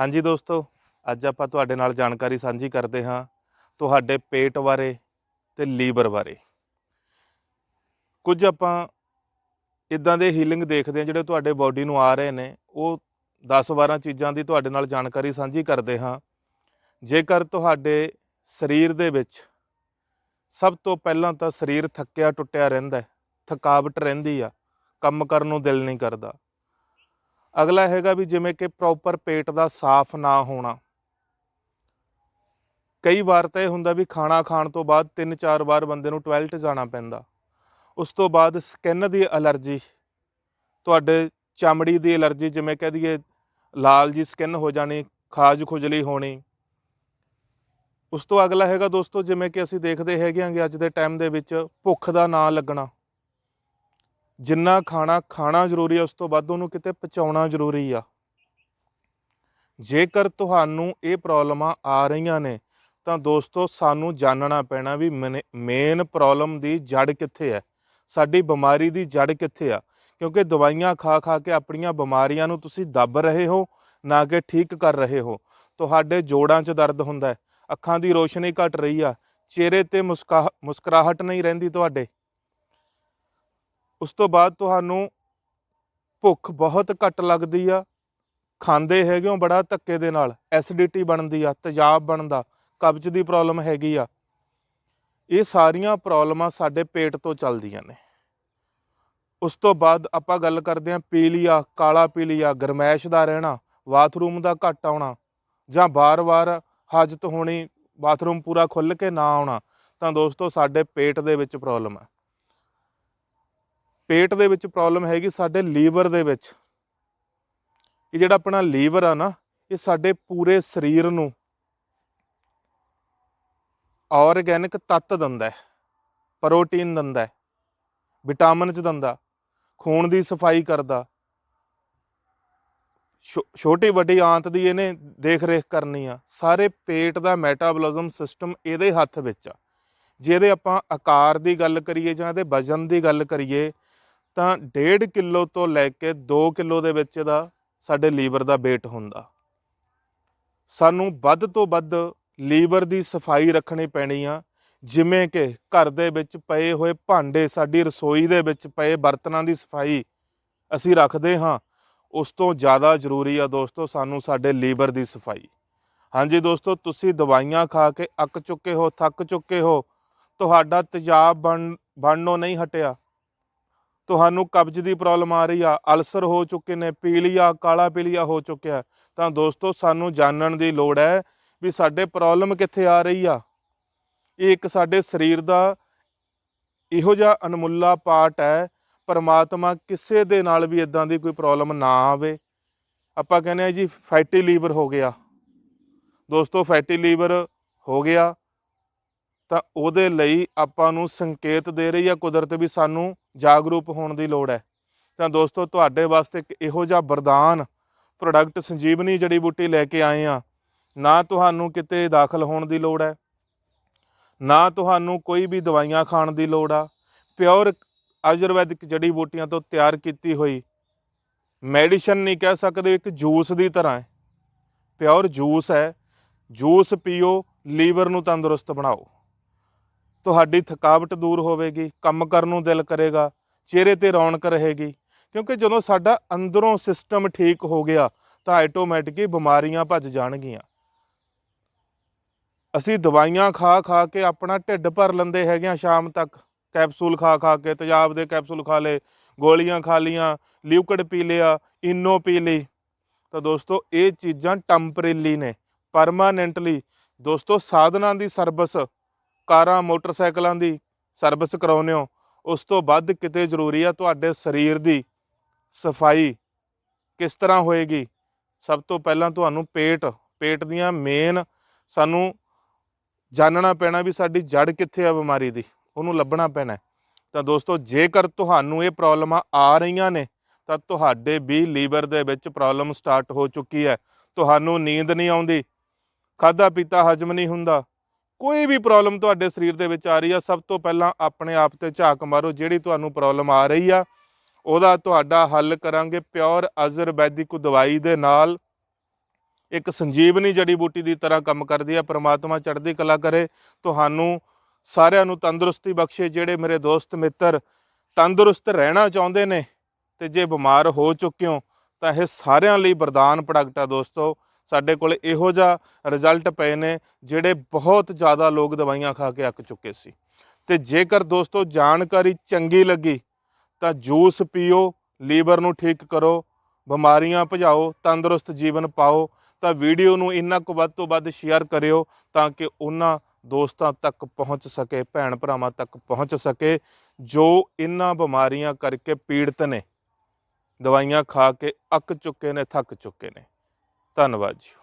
ਹਾਂਜੀ ਦੋਸਤੋ, ਅੱਜ ਆਪਾਂ ਤੁਹਾਡੇ ਨਾਲ ਜਾਣਕਾਰੀ ਸਾਂਝੀ ਕਰਦੇ ਹਾਂ ਤੁਹਾਡੇ ਪੇਟ ਬਾਰੇ ਤੇ ਲੀਵਰ ਬਾਰੇ। ਕੁਝ ਆਪਾਂ ਇਦਾਂ ਦੇ ਹੀਲਿੰਗ ਦੇਖਦੇ ਹਾਂ ਜਿਹੜੇ ਤੁਹਾਡੇ ਬਾਡੀ ਨੂੰ ਆ ਰਹੇ ਨੇ, ਉਹ 10-12 ਚੀਜ਼ਾਂ ਦੀ ਤੁਹਾਡੇ ਨਾਲ ਜਾਣਕਾਰੀ ਸਾਂਝੀ ਕਰਦੇ ਹਾਂ। ਜੇਕਰ ਤੁਹਾਡੇ ਸਰੀਰ ਦੇ ਵਿੱਚ ਸਭ ਤੋਂ ਪਹਿਲਾਂ ਤਾਂ ਸਰੀਰ ਥੱਕਿਆ ਟੁੱਟਿਆ ਰਹਿੰਦਾ ਥਕਾਵਟ ਰਹਿੰਦੀ ਆ, ਕੰਮ ਕਰਨ ਨੂੰ ਦਿਲ ਨਹੀਂ ਕਰਦਾ ਅਗਲਾ ਹੈਗਾ ਵੀ ਜਿਵੇਂ ਕਿ ਪ੍ਰੋਪਰ ਪੇਟ ਦਾ ਸਾਫ਼ ਨਾ ਹੋਣਾ। ਕਈ ਵਾਰ ਤਾਂ ਇਹ ਹੁੰਦਾ ਵੀ ਖਾਣਾ ਖਾਣ ਤੋਂ ਬਾਅਦ 3-4 ਵਾਰ ਬੰਦੇ ਨੂੰ ਟਾਇਲਟ ਜਾਣਾ ਪੈਂਦਾ। ਉਸ ਤੋਂ ਬਾਅਦ ਸਕਿਨ ਦੀ ਅਲਰਜੀ, ਤੁਹਾਡੇ ਚਮੜੀ ਦੀ ਅਲਰਜੀ ਜਿਵੇਂ ਕਹਿ ਦਈਏ ਲਾਲ ਜੀ ਸਕਿਨ ਹੋ ਜਾਣੀ, ਖਾਜ ਖੁਜਲੀ ਹੋਣੀ। ਉਸ ਤੋਂ ਅਗਲਾ ਹੈਗਾ ਦੋਸਤੋ ਜਿਵੇਂ ਕਿ ਅਸੀਂ ਦੇਖਦੇ ਹੈਗੇ ਆਂਗੇ ਅੱਜ ਦੇ ਟਾਈਮ ਦੇ ਵਿੱਚ ਭੁੱਖ ਦਾ ਨਾਂ ਲੱਗਣਾ। ਜਿੰਨਾ ਖਾਣਾ ਖਾਣਾ ਜ਼ਰੂਰੀ ਹੈ ਉਸ ਤੋਂ ਵੱਧ ਉਹਨੂੰ ਕਿਤੇ ਪਹੁੰਚਾਉਣਾ ਜ਼ਰੂਰੀ ਆ। ਜੇਕਰ ਤੁਹਾਨੂੰ ਇਹ ਪ੍ਰੋਬਲਮਾਂ ਆ ਰਹੀਆਂ ਨੇ, ਤਾਂ ਦੋਸਤੋ ਸਾਨੂੰ ਜਾਣਨਾ ਪੈਣਾ ਵੀ ਮੇਨ ਪ੍ਰੋਬਲਮ ਦੀ ਜੜ ਕਿੱਥੇ ਹੈ ਸਾਡੀ ਬਿਮਾਰੀ ਦੀ ਜੜ ਕਿੱਥੇ ਆ? ਕਿਉਂਕਿ ਦਵਾਈਆਂ ਖਾ ਖਾ ਕੇ ਆਪਣੀਆਂ ਬਿਮਾਰੀਆਂ ਨੂੰ ਤੁਸੀਂ ਦੱਬ ਰਹੇ ਹੋ, ਨਾ ਕਿ ਠੀਕ ਕਰ ਰਹੇ ਹੋ। ਤੁਹਾਡੇ ਜੋੜਾਂ 'ਚ ਦਰਦ ਹੁੰਦਾ ਹੈ। ਅੱਖਾਂ ਦੀ ਰੋਸ਼ਨੀ ਘਟ ਰਹੀ ਆ। ਚਿਹਰੇ ਤੇ ਮੁਸਕਾ, ਮੁਸਕਰਾਹਟ ਨਹੀਂ ਰਹਿੰਦੀ ਤੁਹਾਡੇ। ਉਸ ਤੋਂ ਬਾਅਦ ਤੁਹਾਨੂੰ ਭੁੱਖ ਬਹੁਤ ਘੱਟ ਲੱਗਦੀ ਆ। ਖਾਂਦੇ ਹੈਗੇ ਹੋ ਬੜਾ ਧੱਕੇ ਦੇ ਨਾਲ। ਐਸਿਡਿਟੀ ਬਣਦੀ ਆ, ਤੇਜ਼ਾਬ ਬਣਦਾ, ਕਬਜ਼ ਦੀ ਪ੍ਰੋਬਲਮ ਹੈਗੀ ਆ। ਇਹ ਸਾਰੀਆਂ ਪ੍ਰੋਬਲਮਾਂ ਸਾਡੇ ਪੇਟ ਤੋਂ ਚੱਲਦੀਆਂ ਨੇ। ਉਸ ਤੋਂ ਬਾਅਦ ਆਪਾਂ ਗੱਲ ਕਰਦੇ ਹਾਂ ਪੀਲੀਆ ਕਾਲਾ ਪੀਲੀਆ ਗਰਮੈਸ਼ ਦਾ ਰਹਿਣਾ, ਬਾਥਰੂਮ ਦਾ ਘੱਟ ਆਉਣਾ, ਜਾਂ ਬਾਰ-ਬਾਰ ਹਾਜਤ ਹੋਣੀ, ਬਾਥਰੂਮ ਪੂਰਾ ਖੁੱਲ ਕੇ ਨਾ ਆਉਣਾ, ਤਾਂ ਦੋਸਤੋ ਸਾਡੇ ਪੇਟ ਦੇ ਵਿੱਚ ਪ੍ਰੋਬਲਮ ਹੈ ਪੇਟ ਦੇ ਵਿੱਚ ਪ੍ਰੋਬਲਮ ਹੈਗੀ ਸਾਡੇ ਲੀਵਰ ਦੇ ਵਿੱਚ। ਇਹ ਜਿਹੜਾ ਆਪਣਾ ਲੀਵਰ ਆ ਨਾ, ਇਹ ਸਾਡੇ ਪੂਰੇ ਸਰੀਰ ਨੂੰ ਆਰਗੈਨਿਕ ਤੱਤ ਦਿੰਦਾ ਹੈ ਪ੍ਰੋਟੀਨ ਦਿੰਦਾ ਹੈ ਵਿਟਾਮਿਨ ਚ ਦਿੰਦਾ, ਖੂਨ ਦੀ ਸਫ਼ਾਈ ਕਰਦਾ। ਛੋਟੀ ਵੱਡੀ ਆਂਤ ਦੀ ਇਹਨੇ ਦੇਖ ਰੇਖ ਕਰਨੀ ਆ। ਸਾਰੇ ਪੇਟ ਦਾ ਮੈਟਾਬੋਲਿਜ਼ਮ ਸਿਸਟਮ ਇਹਦੇ ਹੱਥ ਵਿੱਚ ਆ। ਜੇ ਇਹਦੇ ਆਪਾਂ ਆਕਾਰ ਦੀ ਗੱਲ ਕਰੀਏ ਜਾਂ ਇਹਦੇ ਵਜ਼ਨ ਦੀ ਗੱਲ ਕਰੀਏ ਤਾਂ 1.5 ਕਿਲੋ ਤੋਂ ਲੈ ਕੇ 2 ਕਿਲੋ ਦੇ ਵਿੱਚ ਦਾ ਸਾਡੇ ਲੀਵਰ ਦਾ weight ਹੁੰਦਾ। ਸਾਨੂੰ ਵੱਧ ਤੋਂ ਵੱਧ ਲੀਵਰ ਦੀ ਸਫ਼ਾਈ ਰੱਖਣੀ ਪੈਣੀ ਆ, ਜਿਵੇਂ ਕਿ ਘਰ ਦੇ ਵਿੱਚ ਪਏ ਹੋਏ ਭਾਂਡੇ, ਸਾਡੀ ਰਸੋਈ ਦੇ ਵਿੱਚ ਪਏ ਬਰਤਨਾਂ ਦੀ ਸਫ਼ਾਈ ਅਸੀਂ ਰੱਖਦੇ ਹਾਂ। ਉਸ ਤੋਂ ਜ਼ਿਆਦਾ ਜ਼ਰੂਰੀ ਆ ਦੋਸਤੋ ਸਾਨੂੰ ਸਾਡੇ ਲੀਵਰ ਦੀ ਸਫ਼ਾਈ। ਹਾਂਜੀ ਦੋਸਤੋ, ਤੁਸੀਂ ਦਵਾਈਆਂ ਖਾ ਕੇ ਅੱਕ ਚੁੱਕੇ ਹੋ, ਥੱਕ ਚੁੱਕੇ ਹੋ, ਤੁਹਾਡਾ ਤੇਜ਼ਾਬ ਬਣ, ਬਣਨੋਂ ਨਹੀਂ ਹਟਿਆ। ਤੁਹਾਨੂੰ ਕਬਜ਼ ਦੀ ਪ੍ਰੋਬਲਮ ਆ ਰਹੀ ਆ, ਅਲਸਰ ਹੋ ਚੁੱਕੇ ਨੇ, ਪੀਲੀਆ, ਕਾਲਾ ਪੀਲੀਆ ਹੋ ਚੁੱਕਿਆ ਤਾਂ ਦੋਸਤੋ, ਸਾਨੂੰ ਜਾਣਨ ਦੀ ਲੋੜ ਹੈ ਵੀ ਸਾਡੇ ਪ੍ਰੋਬਲਮ ਕਿੱਥੇ ਆ ਰਹੀ ਆ। ਇਹ ਇੱਕ ਸਾਡੇ ਸਰੀਰ ਦਾ ਇਹੋ ਜਿਹਾ ਅਨਮੁੱਲਾ ਪਾਰਟ ਹੈ, ਪਰਮਾਤਮਾ ਕਿਸੇ ਦੇ ਨਾਲ ਵੀ ਇਦਾਂ ਦੀ ਕੋਈ ਪ੍ਰੋਬਲਮ ਨਾ ਆਵੇ। ਆਪਾਂ ਕਹਿੰਦੇ ਆ ਜੀ ਫੈਟੀ ਲੀਵਰ ਹੋ ਗਿਆ। ਦੋਸਤੋ ਫੈਟੀ ਲੀਵਰ ਹੋ ਗਿਆ। ਤਾਂ ਉਹਦੇ ਲਈ ਆਪਾਂ ਨੂੰ ਸੰਕੇਤ ਦੇ ਰਹੀ ਆ ਕੁਦਰਤ ਵੀ ਸਾਨੂੰ ਜਾਗਰੂਕ ਹੋਣ ਦੀ ਲੋੜ ਹੈ। ਤਾਂ ਦੋਸਤੋ, ਤੁਹਾਡੇ ਵਾਸਤੇ ਇੱਕ ਇਹੋ ਜਿਹਾ ਵਰਦਾਨ ਪ੍ਰੋਡਕਟ ਸੰਜੀਵਨੀ ਜੜੀ ਬੂਟੀ ਲੈ ਕੇ ਆਏ ਆ। ਨਾ ਤੁਹਾਨੂੰ ਕਿਤੇ ਦਾਖਲ ਹੋਣ ਦੀ ਲੋੜ ਹੈ, ਨਾ ਤੁਹਾਨੂੰ ਕੋਈ ਵੀ ਦਵਾਈਆਂ ਖਾਣ ਦੀ ਲੋੜ ਆ। ਪਿਓਰ ਆਯੁਰਵੈਦਿਕ ਜੜੀ ਬੂਟੀਆਂ ਤੋਂ ਤਿਆਰ ਕੀਤੀ ਹੋਈ ਮੈਡੀਸਨ ਨਹੀਂ ਕਹਿ ਸਕਦੇ, ਇੱਕ ਜੂਸ ਦੀ ਤਰ੍ਹਾਂ ਹੈ। ਪਿਓਰ ਜੂਸ ਹੈ, ਜੂਸ ਪੀਓ, ਲੀਵਰ ਨੂੰ ਤੰਦਰੁਸਤ ਬਣਾਓ। ਤੁਹਾਡੀ ਥਕਾਵਟ ਦੂਰ ਹੋਵੇਗੀ, ਕੰਮ ਕਰਨ ਨੂੰ ਦਿਲ ਕਰੇਗਾ, ਚਿਹਰੇ ਤੇ ਰੌਣਕ ਰਹੇਗੀ। ਕਿਉਂਕਿ ਜਦੋਂ ਸਾਡਾ ਅੰਦਰੋਂ ਸਿਸਟਮ ਠੀਕ ਹੋ ਗਿਆ, ਤਾਂ ਆਟੋਮੈਟਿਕਲੀ ਬਿਮਾਰੀਆਂ ਭੱਜ ਜਾਣਗੀਆਂ। ਅਸੀਂ ਦਵਾਈਆਂ ਖਾ ਖਾ ਕੇ ਆਪਣਾ ਢਿੱਡ ਭਰ ਲੈਂਦੇ ਹੈਗੇ ਆ ਸ਼ਾਮ ਤੱਕ। ਕੈਪਸੂਲ ਖਾ ਖਾ ਕੇ, ਤੇਜ਼ਾਬ ਦੇ ਕੈਪਸੂਲ ਖਾ ਲੇ ਗੋਲੀਆਂ ਖਾ ਲੀਆਂ ਲਿਊਕਡ ਪੀ ਲਿਆ, ਇਨੋ ਪੀ ਲਈ। ਤਾਂ ਦੋਸਤੋ, ਇਹ ਚੀਜ਼ਾਂ ਟੈਂਪਰੇਰੀ ਨੇ ਪਰਮਾਨੈਂਟਲੀ ਦੋਸਤੋ, ਸਾਧਨਾਂ ਦੀ ਸਰਵਿਸ ਕਾਰਾਂ, ਮੋਟਰਸਾਈਕਲਾਂ ਦੀ ਸਰਵਿਸ ਕਰਾਉਂਦੇ ਹੋ, ਉਸ ਤੋਂ ਵੱਧ ਕਿਤੇ ਜ਼ਰੂਰੀ ਆ ਤੁਹਾਡੇ ਸਰੀਰ ਦੀ ਸਫ਼ਾਈ ਕਿਸ ਤਰ੍ਹਾਂ ਹੋਏਗੀ? ਸਭ ਤੋਂ ਪਹਿਲਾਂ ਤੁਹਾਨੂੰ ਪੇਟ ਪੇਟ ਦੀਆਂ ਮੇਨ ਸਾਨੂੰ ਜਾਣਨਾ ਪੈਣਾ ਵੀ ਸਾਡੀ ਜੜ ਕਿੱਥੇ ਆ ਬਿਮਾਰੀ ਦੀ, ਉਹਨੂੰ ਲੱਭਣਾ ਪੈਣਾ। ਤਾਂ ਦੋਸਤੋ, ਜੇਕਰ ਤੁਹਾਨੂੰ ਇਹ ਪ੍ਰੋਬਲਮਾਂ ਆ ਰਹੀਆਂ ਨੇ, ਤਾਂ ਤੁਹਾਡੇ ਵੀ ਲੀਵਰ ਦੇ ਵਿੱਚ ਪ੍ਰੋਬਲਮ ਸਟਾਰਟ ਹੋ ਚੁੱਕੀ ਹੈ। ਤੁਹਾਨੂੰ ਨੀਂਦ ਨਹੀਂ ਆਉਂਦੀ ਖਾਦਾ ਪੀਤਾ ਹਜਮ ਨਹੀਂ ਹੁੰਦਾ ਕੋਈ ਵੀ ਪ੍ਰੋਬਲਮ ਤੁਹਾਡੇ ਸਰੀਰ ਦੇ ਵਿੱਚ ਆ ਰਹੀ ਆ, ਸਭ ਤੋਂ ਪਹਿਲਾਂ ਆਪਣੇ ਆਪ ਤੇ ਝਾਕ ਮਾਰੋ, ਜਿਹੜੀ ਤੁਹਾਨੂੰ ਪ੍ਰੋਬਲਮ ਆ ਰਹੀ ਆ, ਉਹਦਾ ਤੁਹਾਡਾ ਹੱਲ ਕਰਾਂਗੇ ਪਿਓਰ ਆਯੁਰਵੈਦਿਕ ਦਵਾਈ ਦੇ ਨਾਲ। ਇੱਕ ਸੰਜੀਵਨੀ ਜੜੀ ਬੂਟੀ ਦੀ ਤਰ੍ਹਾਂ ਕੰਮ ਕਰਦੀ ਆ, ਪ੍ਰਮਾਤਮਾ ਚੜ੍ਹਦੀ ਕਲਾ ਕਰੇ। ਤੁਹਾਨੂੰ ਸਾਰਿਆਂ ਨੂੰ ਤੰਦਰੁਸਤੀ ਬਖਸ਼ੇ, ਜਿਹੜੇ ਮੇਰੇ ਦੋਸਤ ਮਿੱਤਰ ਤੰਦਰੁਸਤ ਰਹਿਣਾ ਚਾਹੁੰਦੇ ਨੇ ਤੇ ਜੇ ਬਿਮਾਰ ਹੋ ਚੁੱਕੇ ਹੋ, ਤਾਂ ਇਹ ਸਾਰਿਆਂ ਲਈ ਵਰਦਾਨ ਪ੍ਰੋਡਕਟ ਆ ਦੋਸਤੋ। ਸਾਡੇ ਕੋਲ ਇਹੋ ਜਿਹਾ ਰਿਜ਼ਲਟ ਪਏ ਨੇ ਜਿਹੜੇ ਬਹੁਤ ਜ਼ਿਆਦਾ ਲੋਕ ਦਵਾਈਆਂ ਖਾ ਕੇ ਅੱਕ ਚੁੱਕੇ ਸੀ। ਤੇ ਜੇਕਰ ਦੋਸਤੋ ਜਾਣਕਾਰੀ ਚੰਗੀ ਲੱਗੀ, ਤਾਂ ਜੂਸ ਪੀਓ, ਲੀਵਰ ਨੂੰ ਠੀਕ ਕਰੋ, ਬਿਮਾਰੀਆਂ ਭਜਾਓ, ਤੰਦਰੁਸਤ ਜੀਵਨ ਪਾਓ, ਤਾਂ ਵੀਡੀਓ ਨੂੰ ਇੰਨਾ ਕੁ ਵੱਧ ਤੋਂ ਵੱਧ ਸ਼ੇਅਰ ਕਰਿਓ ਤਾਂ ਕਿ ਉਹਨਾਂ ਦੋਸਤਾਂ ਤੱਕ ਪਹੁੰਚ ਸਕੇ, ਭੈਣ ਭਰਾਵਾਂ ਤੱਕ ਪਹੁੰਚ ਸਕੇ, ਜੋ ਇਹਨਾਂ ਬਿਮਾਰੀਆਂ ਕਰਕੇ ਪੀੜਤ ਨੇ, ਦਵਾਈਆਂ ਖਾ ਕੇ ਅੱਕ ਚੁੱਕੇ ਨੇ, ਥੱਕ ਚੁੱਕੇ ਨੇ। ਧੰਨਵਾਦ ਜੀ।